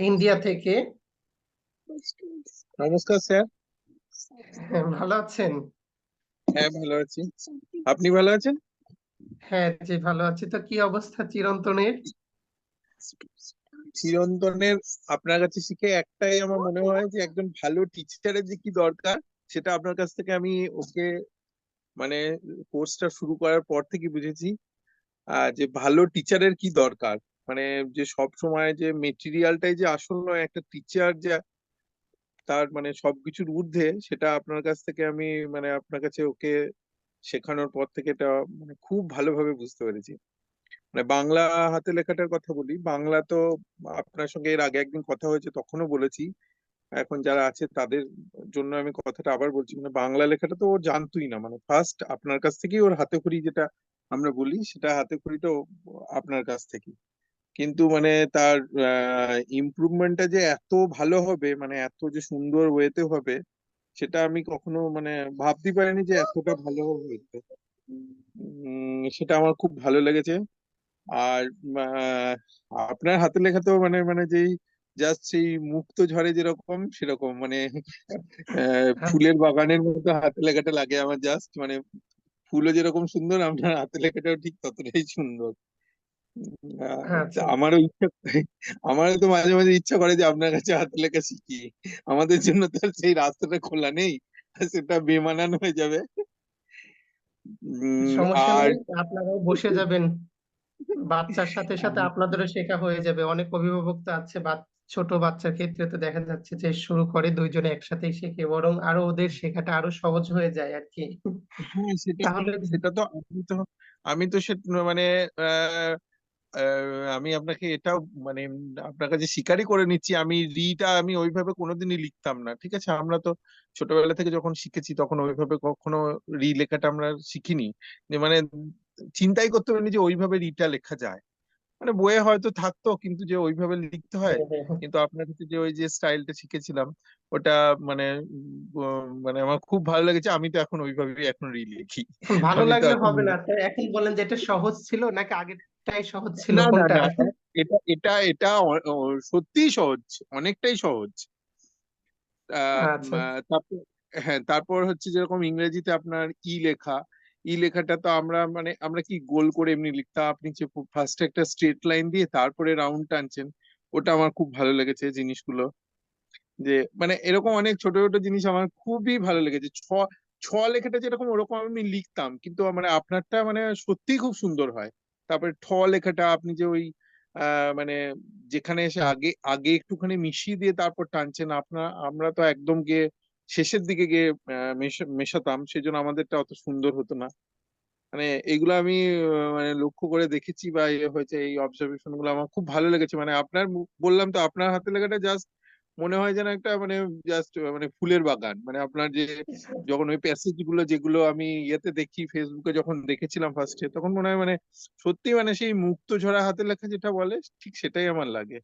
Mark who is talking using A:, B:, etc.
A: India থেকে।
B: নমস্কার sir.
A: ভালো আছেন?
B: হ্যাঁ ভালো আছি। আপনি ভালো আছেন?
A: হ্যাঁ জি ভালো আছি। তো কি অবস্থা চিরন্তনের?
B: চিরন্তনের আপনার কাছে শিখে একটাই আমার মনে হয় যে একজন ভালো টিচারের যে কি দরকার সেটা আপনার কাছ থেকে আমি ওকে মানে কোর্সটা শুরু করার পর থেকে বুঝেছি যে ভালো টিচারের কি দরকার। মানে যে সব সময় যে মেটেরিয়ালটাই যে আসল নয়, একটা টিচার যে তার মানে সবকিছুর ঊর্ধ্বে, সেটা আপনার কাছ থেকে আমি মানে আপনার কাছে ওকে শেখানোর পর থেকে এটা মানে খুব ভালোভাবে বুঝতে পেরেছি। মানে বাংলা হাতে লেখাটার কথা বলি, বাংলা তো আপনার সঙ্গে এর আগে একদিন কথা হয়েছে, তখনও বলেছি। এখন যারা আছে তাদের জন্য আমি কথাটা আবার বলছি মানে বাংলা লেখাটা তো ও জানতোই না মানে ফার্স্ট আপনার কাছ থেকেই ওর হাতে খড়ি যেটা আমরা বলি, সেটা হাতে ও আপনার কাছ থেকেই। কিন্তু মানে তার ইমপ্রুভমেন্টটা যে এত ভালো হবে মানে এত যে সুন্দর ওয়েতে হবে, সেটা আমি কখনো মানে ভাবতে পারিনি যে এতটা ভালো হয়েছে। সেটা আমার খুব ভালো লেগেছে। আর আপনার হাতে লেখা তো মানে মানে যেই জাস্ট সেই মুক্ত ঝরে যেরকম, সেরকম। মানে ফুলের বাগানের মতো হাতে লেখাটা লাগে আমার জাস্ট মানে ফুলও যেরকম সুন্দর, আপনার হাতে লেখাটাও ঠিক ততটাই সুন্দর। আহ,
A: আচ্ছা।
B: আমারও ইচ্ছা আমারও তো মাঝে মাঝে ইচ্ছা করে যে আপনার কাছে হাতে লেখা শিখি। আমাদের জন্য তো সেই রাস্তাটা খোলা নেই সেটা বেমানান হয়ে যাবে। আর
A: আপনারাও বসে যাবেন। বাচ্চার সাথে সাথে আপনাদেরও শেখা হয়ে যাবে। অনেক অভিভাবক তো আছে বা ছোট বাচ্চার ক্ষেত্রে তো দেখা যাচ্ছে যে শুরু করে দুইজনে একসাথেই শেখে বরং আরও ওদের শেখাটা আরও সহজ হয়ে যায় আর কি।
B: হ্যাঁ সেটা
A: তাহলে
B: সেটা তো আমি তো আমি তো সে মানে আহ, আমি আপনাকে এটাও মানে আপনার কাছে স্বীকারই করে নিচ্ছি আমি রিটা আমি ওইভাবে কোনোদিনই লিখতাম না ঠিক আছে? আমরা তো ছোটবেলা থেকে যখন শিখেছি তখন ওইভাবে কখনো রি লেখাটা আমরা শিখিনি। যে মানে চিন্তাই করতে পারিনি যে ওইভাবে রিটা লেখা যায়। মানে বইয়ে হয়তো থাকতো কিন্তু যে ওইভাবে লিখতে হয় কিন্তু আপনার কাছে যে ওই যে স্টাইলটা শিখেছিলাম ওটা মানে মানে আমার খুব ভালো লেগেছে। আমি তো এখন ওইভাবেই এখন রি লিখি।
A: ভালো লাগলে হবে না। এখন বলেন যে এটা সহজ ছিল নাকি আগেরটাই সহজ ছিল কোনটা
B: এটা এটা এটা সত্যিই সহজ অনেকটাই সহজ।
A: আচ্ছা।
B: তারপর হ্যাঁ তারপর হচ্ছে যেরকম ইংরেজিতে আপনার ই লেখা ই লেখাটা তো আমরা মানে আমরা কি গোল করে এমনি লিখতাম? আপনি যে ফার্স্টে একটা স্ট্রেট লাইন দিয়ে তারপরে রাউন্ড টানছেন ওটা আমার খুব ভালো লেগেছে জিনিসগুলো। যে মানে এরকম অনেক ছোট ছোট জিনিস আমার খুবই ভালো লেগেছে। ছ ছ লেখাটা যেরকম ওরকম আমি লিখতাম কিন্তু মানে আপনারটা মানে সত্যিই খুব সুন্দর হয়। তারপরে ঠ লেখাটা আপনি যে ওই মানে যেখানে এসে আগে আগে একটুখানি মিশিয়ে দিয়ে তারপর টানছেন আপনার আমরা তো একদম গিয়ে শেষের দিকে গিয়ে মেশাতাম, সেজন্য আমাদেরটা অত সুন্দর হতো না। মানে এগুলো আমি মানে লক্ষ্য করে দেখেছি বা হয়েছে, এই অবজারভেশনগুলো আমার খুব ভালো লেগেছে। মানে আপনার বললাম তো, আপনার হাতে লেখাটা জাস্ট মনে হয় যেন একটা মানে জাস্ট মানে ফুলের বাগান। মানে আপনার যে যখন ওই প্যাসেজগুলো যেগুলো আমি ইয়েতে দেখি ফেসবুকে যখন দেখেছিলাম ফার্স্টে তখন মনে হয় মানে সত্যি মানে সেই মুক্ত ঝরা হাতে লেখা যেটা বলে, ঠিক সেটাই আমার লাগে।